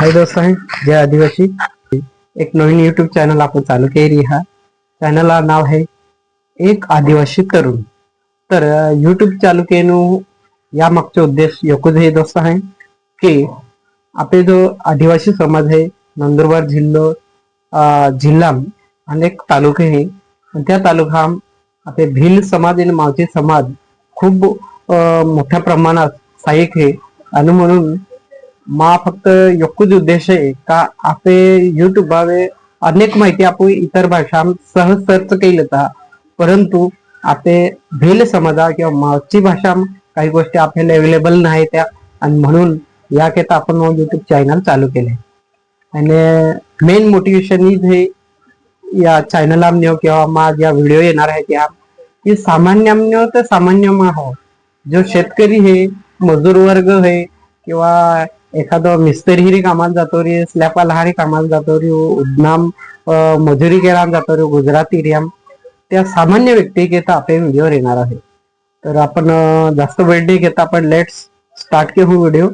हाय दोस्त आहे जय आदिवासी. एक नवीन युट्यूब चॅनल आपण चालू केली हा. चॅनलला नाव आहे एक आदिवासी तरुण. तर युट्यूब चालू केनो या मागचा उद्देश एकूच हे दोस्त आहे की आपले जो आदिवासी समाज आहे नंदुरबार जिल्हो जिल्हा अनेक तालुके आहे. त्या तालुका आपले भिल समाज आणि मावचे समाज खूप मोठ्या प्रमाणात सहाय्यक आहे. आणि म्हणून मा फक्त एकूच उद्देश आहे का आपले युट्यूबावे अनेक माहिती आपण इतर भाषा सहज सर्च केली होता परंतु आपले भेल समाजा किंवा मागची भाषा काही गोष्टी आपल्याला अवेलेबल नाही त्या आणि म्हणून याकरिता आपण युट्यूब चॅनल चालू केले. आणि मेन मोटिवेशन इज हे या चॅनल किंवा मा या व्हिडिओ येणार आहे त्या की सामान्य तर सामान्य मा हो. जो शेतकरी हे मजूर वर्ग हे किंवा एखादं मिस्त्रीही कामाला जातो रे स्लॅपा लहारी कामाला जातो रे उदनाम मजुरी केला जातो रे गुजराती रियाम. त्या सामान्य व्यक्ती घेता आपले व्हिडिओवर येणार आहे तर आपण जास्त वेळ नाही घेता आपण लेट्स स्टार्ट के हो व्हिडिओ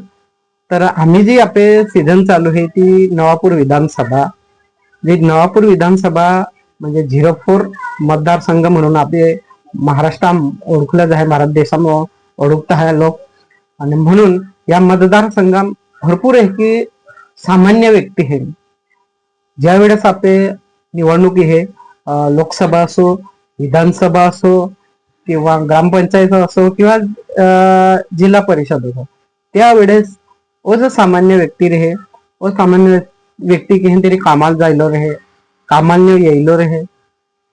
तर आम्ही जी आपले सीझन चालू आहे ती नवापूर विधानसभा. जी नवापूर विधानसभा म्हणजे झिरो फोर मतदारसंघ म्हणून आपले महाराष्ट्र ओळखलं आहे भारत देशामुळं ओळखता आहे लोक. आणि म्हणून या मतदारसंघात भरपूर आहे की सामान्य व्यक्ती हे. ज्या वेळेस आपले निवडणुकी हे लोकसभा असो विधानसभा असो किंवा ग्रामपंचायत असो किंवा जिल्हा परिषद असो त्यावेळेस ओ जो सामान्य व्यक्ती रे ओ सामान्य व्यक्ती की तरी कामाला जायलो रे कामाला यायलो रहे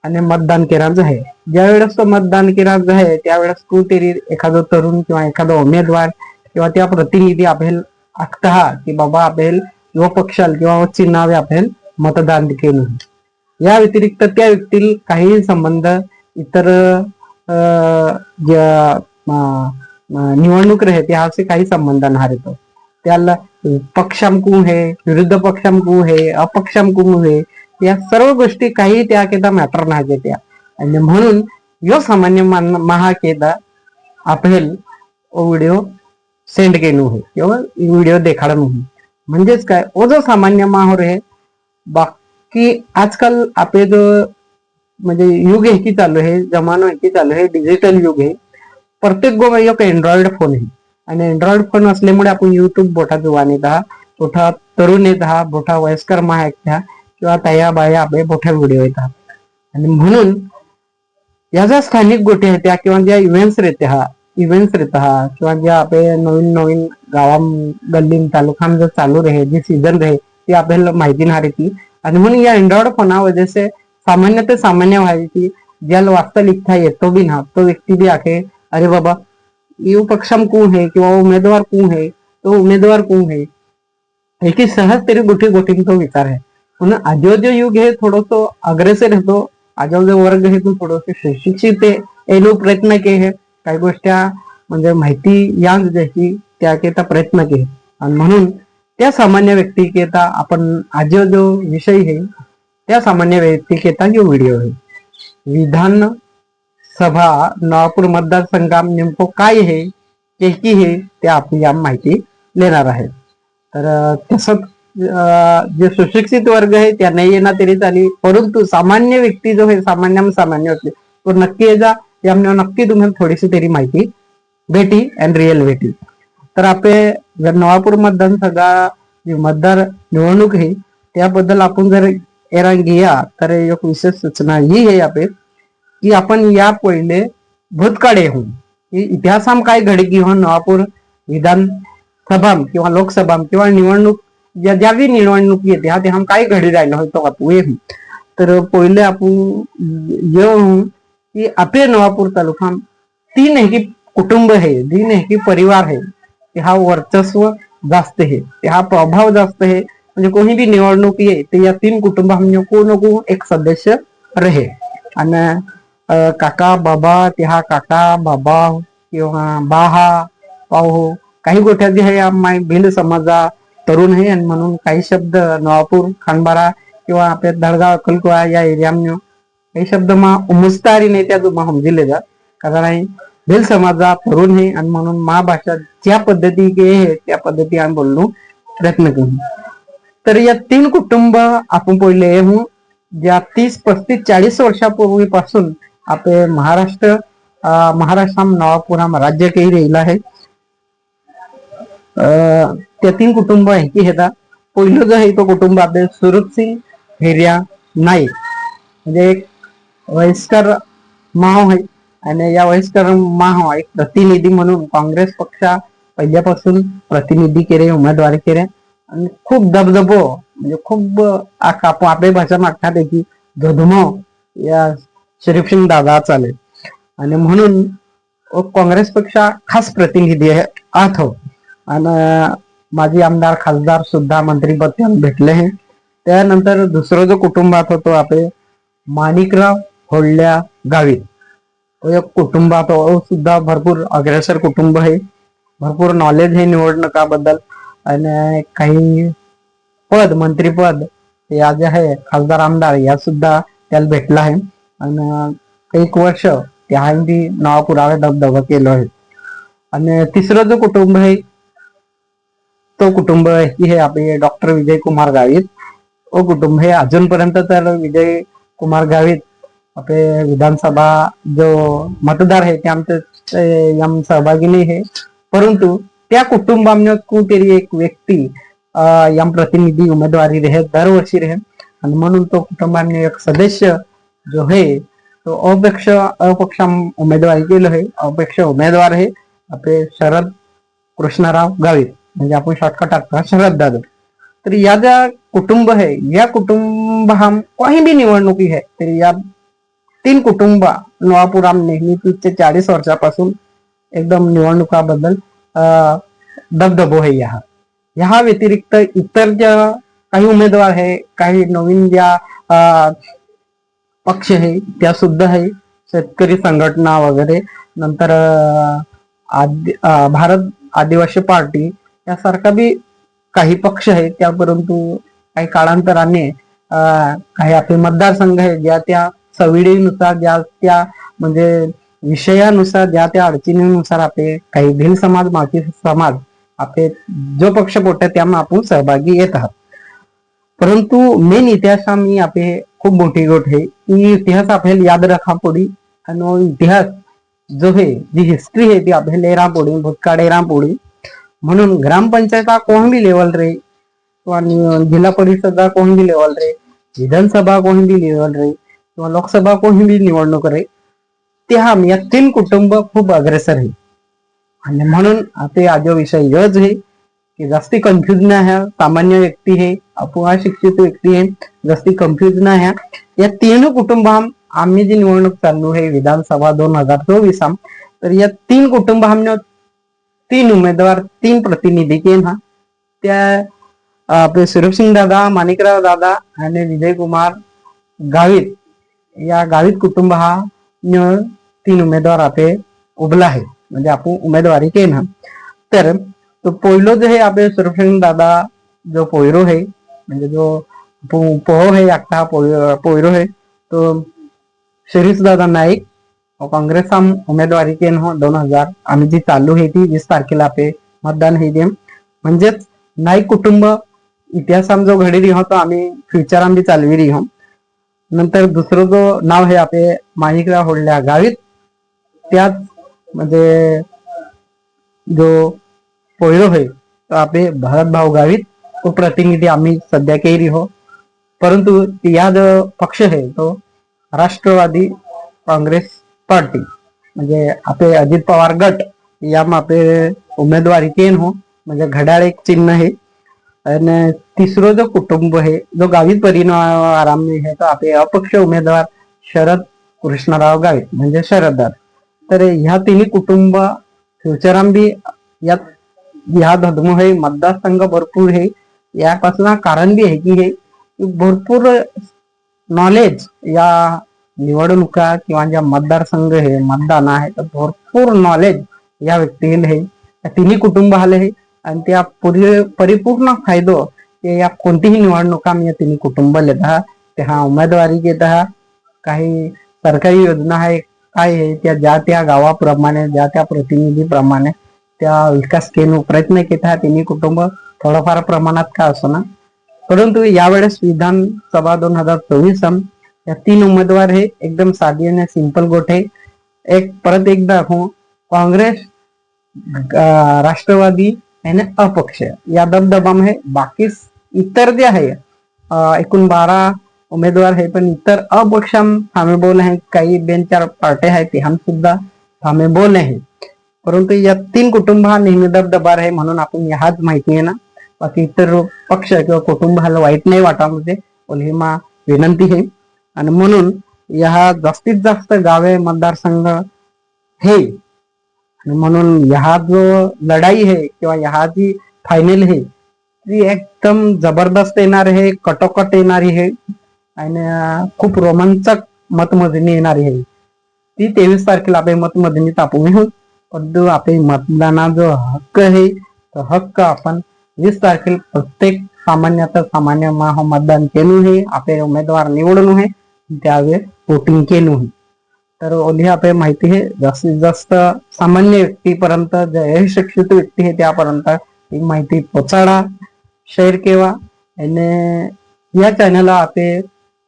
आणि मतदान केरायचं आहे ज्या. वेळेस तो मतदान केरायचं आहे त्यावेळेस तू तरी एखादं तरुण किंवा एखादा उमेदवार किंवा त्या प्रतिनिधी आपल्याला आखता की बाबा आपल्याला व पक्षाल किंवा चिन्हावे आपेल मतदान केलं या व्यतिरिक्त त्या व्यक्तीला काही संबंध इतर अं, ज्या निवडणूक रहे त्याचे काही संबंध नाही येतो त्याला पक्षाम कू हे विरुद्ध पक्षाम कू हे अपक्षाम कू हे या सर्व गोष्टी काही त्या केदा मॅटर नाही त्या. आणि म्हणून यो सामान्य मान महा व्हिडिओ सेंड केलो है किंवा व्हिडिओ देखाडा नाही. म्हणजेच काय ओ जो सामान्य माहोर आहे बाकी आजकाल आपले जो म्हणजे युग आहे की चालू आहे जमानो आहे की चालू आहे डिजिटल युग आहे प्रत्येक गो एक अँड्रॉइड फोन आहे. आणि अँड्रॉइड फोन असल्यामुळे आपण युट्यूब बोठा जुवान येत आहात मोठा तरुण येत आहात मोठा वयस्कर मा ऐकता किंवा तया बाया आपले मोठ्या व्हिडिओ येतात आणि म्हणून या ज्या स्थानिक गोष्टी आहेत त्या किंवा ज्या इव्हेंट्स रेत्या हा इव्हेंट्स रहता हा, किंवा ज्या आपले नवीन नवीन गावाम गल्लीन तालुकाम जो चालू रहे, जे सीझन रहे, ती आपल्याला माहिती नाही रहती आणि म्हणून या अँड्रॉइड फोना वजह से सामान्य ते सामान्य व्हायची ज्याला वाचता लिखता येतो बी ना तो व्यक्ती बी आखे अरे बाबा यू पक्षम कोण है किंवा उमेदवार कोण है तो उमेदवार कोण है एकी सहज तरी गोटी तो विचार आहे. म्हणून आजो जो युग हे थोडस अग्रेसर होतो आजो जो वर्ग हे तो थोडस सुशिक्षित आहे प्रयत्न के हे काही गोष्टी म्हणजे माहिती या ज्याची त्याकरिता प्रयत्न केले. आणि म्हणून त्या सामान्य व्यक्तिकेता आपण आज जो विषय आहे त्या सामान्य व्यक्तिकेता जो व्हिडिओ आहे. विधान सभा नवापूर मतदारसंघात नेमकं काय आहे की हे ते आपली या माहिती देणार आहे. तर तसंच जे सुशिक्षित वर्ग आहे त्यांना येणार तरी चालेल. परंतु सामान्य व्यक्ती जो आहे सामान्य सामान्य व्यक्ती तो नक्की ये जा यामुळे नक्की तुम्हाला थोडीशी तरी माहिती भेटी अँड रिअल भेटी. तर आपले जर नवापूर मतदारसंघा मतदार निवडणूक आहे त्याबद्दल आपण जर एरा घेया तर एक विशेष सूचना ही आहे आपली की आपण या पहिले भूतकाळे होऊन की इतिहासाम काय घडी घेऊन नवापूर विधानसभा किंवा लोकसभा किंवा निवडणूक ज्या ज्या बी निवडणूक येते हा ते हम काय घडी राहिलो होतो आपण तर पहिले आपण येऊन की आपले नवापूर तालुका तीन है की कुटुंब है तीन है की परिवार है हा वर्चस्व जास्त आहे. हा प्रभाव जास्त आहे. म्हणजे कोणी बी निवडणूक ये ते या तीन कुटुंब को कोण एक सदस्य रहे. आणि अं, काका बाबा तिहा काका बाबा किंवा बाहा पाहो काही गोठ्या जे आहे आम्हा भिल समाजा तरुण आहे. आणि म्हणून काही शब्द नवापूर खानबारा किंवा आपल्या धडगाव अक्कलकोळा या एरियामध्ये काही शब्द मा उमजतारी नाही त्या मा समजिले जात. कारण आहे भिल समाजा फरून हे आणि म्हणून मा भाषा ज्या पद्धती हे त्या पद्धती आम्ही बोललो प्रयत्न करू. तर या तीन कुटुंब आपण पहिले हो ज्या तीस पस्तीस चाळीस वर्षापूर्वीपासून आपले महाराष्ट्र महाराष्ट्र महाराष्ट्राम नवापुराम राज्य काही राहिलं आहे. अं, त्या तीन कुटुंब आहे की हे पहिलं जो आहे तो कुटुंब आपले सुरतसिंग हिर्या नाईक. म्हणजे एक वयस्कर माहो आहे आणि या वयस्कर माहो एक प्रतिनिधी म्हणून काँग्रेस पक्षा पहिल्यापासून प्रतिनिधी केले उमेदवारी केले. आणि खूप दबदबो म्हणजे खूप आखा आपल्या भाषा मागतात की या शरीफ सिंग दादा चालेल आणि म्हणून काँग्रेस पक्षा खास प्रतिनिधी आहे आत हो. आणि माजी आमदार खासदार सुद्धा मंत्रीपद भेटले हे. त्यानंतर दुसरं जो कुटुंबात होतो आपले माणिकराव होळल्या गावी. एक कुटुंबात सुद्धा भरपूर अग्रेसर कुटुंब आहे. भरपूर नॉलेज आहे निवडणुकाबद्दल. आणि काही पद मंत्रीपद या जे आहे खासदार आमदार या सुद्धा त्याला भेटला आहे. आणि एक वर्ष त्या बी नाव पुरावे दबदबा केलं आहे. आणि तिसरं जो कुटुंब आहे तो कुटुंब हे आपले डॉक्टर विजय कुमार गावित. तो कुटुंब हे अजूनपर्यंत तर विजय कुमार गावित आपले विधानसभा जो मतदार आहे ते याम सहभागी आहे. परंतु त्या कुटुंबामध्ये कुठेतरी एक व्यक्ती याम प्रतिनिधी उमेदवारी रहे, दरवर्षी रहे. आणि तो कुटुंबाने एक सदस्य जो है तो अपक्ष अपक्ष उमेदवारी केलं आहे अपक्ष उमेदवार आहे आपले शरद कृष्णराव गावित. म्हणजे आपण शॉर्टकट टाकतो. शरद दादा. तर या ज्या कुटुंब आहे या कुटुंब हा काही बी निवडणुकी आहे तर या तीन कुटुंब नवापुराम नेहमी चाळीस वर्षापासून एकदम निवडणुकाबद्दल अं, दबदबो आहे या ह्या व्यतिरिक्त इतर ज्या काही उमेदवार आहे काही नवीन ज्या पक्ष आहे त्या सुद्धा आहे शेतकरी संघटना वगैरे नंतर आदि भारत आदिवासी पार्टी यासारखा बी काही पक्ष आहे त्या परंतु काही काळांतराने काही आपले मतदारसंघ आहे ज्या त्या सविडीनुसार ज्या त्या म्हणजे विषयानुसार ज्या त्या अडचणीनुसार आपले काही भिल समाज माती समाज आपले जो पक्ष पोट त्यामुळे आपण सहभागी येत आहात. परंतु मेन इतिहास मी आपले खूप मोठी गोट आहे. की इतिहास आपल्याला याद रखा पडी आणि इतिहास जो आहे जी हिस्ट्री आहे ती आपल्याला येरा पडी भूतकाळ येरा पडी म्हणून ग्रामपंचायत कोण बी लेवल रे? आणि जिल्हा परिषद कोण बी लेवल रे? विधानसभा कोण बी लेवल रे? किंवा लोकसभा कोण बी निवडणूक रे ते हा या तीन कुटुंब खूप अग्रेसर आहे. आणि म्हणून ते आजो विषय यच आहे की जास्ती कन्फ्युज नाही ह्या सामान्य व्यक्ती आहे अपुहा शिक्षित व्यक्ती आहे जास्ती कन्फ्युज नाही ह्या या तीन कुटुंब आम्ही जी निवडणूक चालू आहे विधानसभा दोन हजार चोवीस तर या तीन कुटुंब आम्ही तीन उमेदवार तीन प्रतिनिधी केन हा. त्या आपले आपले सिंग दादा माणिकराव दादा आणि विजय कुमार गावित. या गावित कुटुंब हा न तीन उमेदवार आपे उभला आहे. म्हणजे आपण उमेदवारी केन तर तो पोयलो जो हे आपले सुरक्षण दादा जो पोयरो है म्हणजे जो पो- पोहो है एकटा पोय- पोयरो है तो शिरीष दादा नाईक काँग्रेस आम उमेदवारी केन हो दोन हजार. आम्ही जी चालू आहे ती वीस तारखेला आपे मतदान हे दे म्हणजेच नाईक कुटुंब इतिहासाम जो घडी रिहो तो आम्ही फ्युचर आम्ही चालवी रिहो नंतर दुसरं जो नाव आहे आपले माणिकराव होडल्या गावीत त्याच म्हणजे जो पोयरो होय तो आपले भरत भाऊ गावीत तो प्रतिनिधी आम्ही सध्या केली हो. परंतु या जो पक्ष आहे तो राष्ट्रवादी काँग्रेस पार्टी म्हणजे आपले अजित पवार गट या आपले उमेदवारी केन हो म्हणजे घड्याळ एक चिन्ह आहे. आणि तिसरं जो कुटुंब आहे जो गावित परिवार आहे तो आपले अपक्ष उमेदवार शरद कृष्णराव गावित म्हणजे शरददार. तर ह्या तिन्ही कुटुंब फ्युचराम बी यात ह्या धर्म हे मतदारसंघ भरपूर हे यापासून कारण बी आहे की हे भरपूर नॉलेज या निवडणुका किंवा ज्या मतदारसंघ हे मतदान आहे तर भरपूर नॉलेज या व्यक्तीला हे तिन्ही कुटुंब आले आहे. आणि त्या पुरी परिपूर्ण फायदो ते या कोणतीही निवडणुका या तिन्ही कुटुंब लेता त्या हा उमेदवारी घेता काही सरकारी योजना आहे काय आहे त्या ज्या त्या गावाप्रमाणे ज्या त्या प्रतिनिधीप्रमाणे त्या विकास केन प्रयत्न केला तिन्ही कुटुंब. थोडंफार प्रमाणात का असो ना परंतु यावेळेस विधानसभा दोन हजार चोवीस या तीन उमेदवार हे एकदम साधी आणि सिंपल गोठे एक परत एकदा हो काँग्रेस राष्ट्रवादी आणि अपक्ष. या दबदबामध्ये बाकी इतर जे आहे एकूण बारा उमेदवार आहे पण इतर अपक्ष हम हमें आहे काही बेन चार पार्ट्या आहेत ते हम सुद्धा हमें बोल आहे परंतु या तीन कुटुंब हा नेहमी दबदबार आहे म्हणून आपण ह्याच माहिती आहे ना. बाकी इतर पक्ष किंवा कुटुंबाला वाईट नाही वाटामध्ये म्हणजे ही मा विनंती आहे. आणि म्हणून या जास्तीत जास्त गावे मतदारसंघ हे आणि म्हणून ह्या जो लढाई आहे किंवा ह्या जी फायनल आहे ती एकदम जबरदस्त येणार आहे कटोकट येणारी आहे आणि खूप रोमांचक मतमोजणी येणारी आहे. ती तेवीस तारखेला आपण मतमोजणी तापून होईल परंतु आपले मतदाना जो हक्क आहे तो हक्क आपण वीस तारखेला प्रत्येक सामान्यात सामान्य मा मतदान केलं आहे आपले उमेदवार निवडून आहे त्यावेळेस वोटिंग केलं आहे. तर ओली आपली माहिती आहे जास्तीत जास्त सामान्य व्यक्तीपर्यंत जे शिक्षित व्यक्ती आहे त्यापर्यंत ही माहिती पोचाडा शेअर केवा. आणि या चॅनलला आपले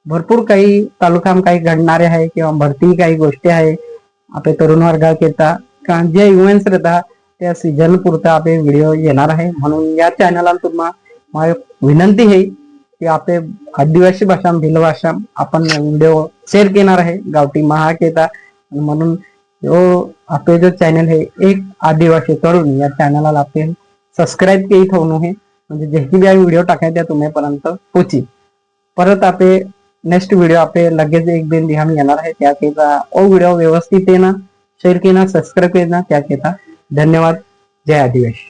भरपूर काही तालुकाम काही घडणारे आहे किंवा भरती काही गोष्टी आहे. आपले तरुण वर्गात येतात कारण जे इव्हेंट्स राहतात त्या सीझन पुरता आपले व्हिडिओ येणार आहे. म्हणून या चॅनलला तुम्हाला माझी विनंती आहे की आपले आदिवासी भाषा भिल भाषा आपण व्हिडिओ शेअर केणार आहे. गावठी महाकेता. म्हणून जो आपले जो चॅनल आहे एक आदिवासी तरुण या चॅनलला आपले सबस्क्राईब केली ठेवून हे म्हणजे जे की व्हिडिओ टाकाय त्या तुम्हीपर्यंत पोची परत आपले नेक्स्ट व्हिडिओ आपले लगेच एक दिन दिहाम येणार आहे. त्याकरिता ओ व्हिडिओ व्यवस्थित येणार शेअर केला सबस्क्राईब केना त्याकरिता धन्यवाद. जय आदिवासी.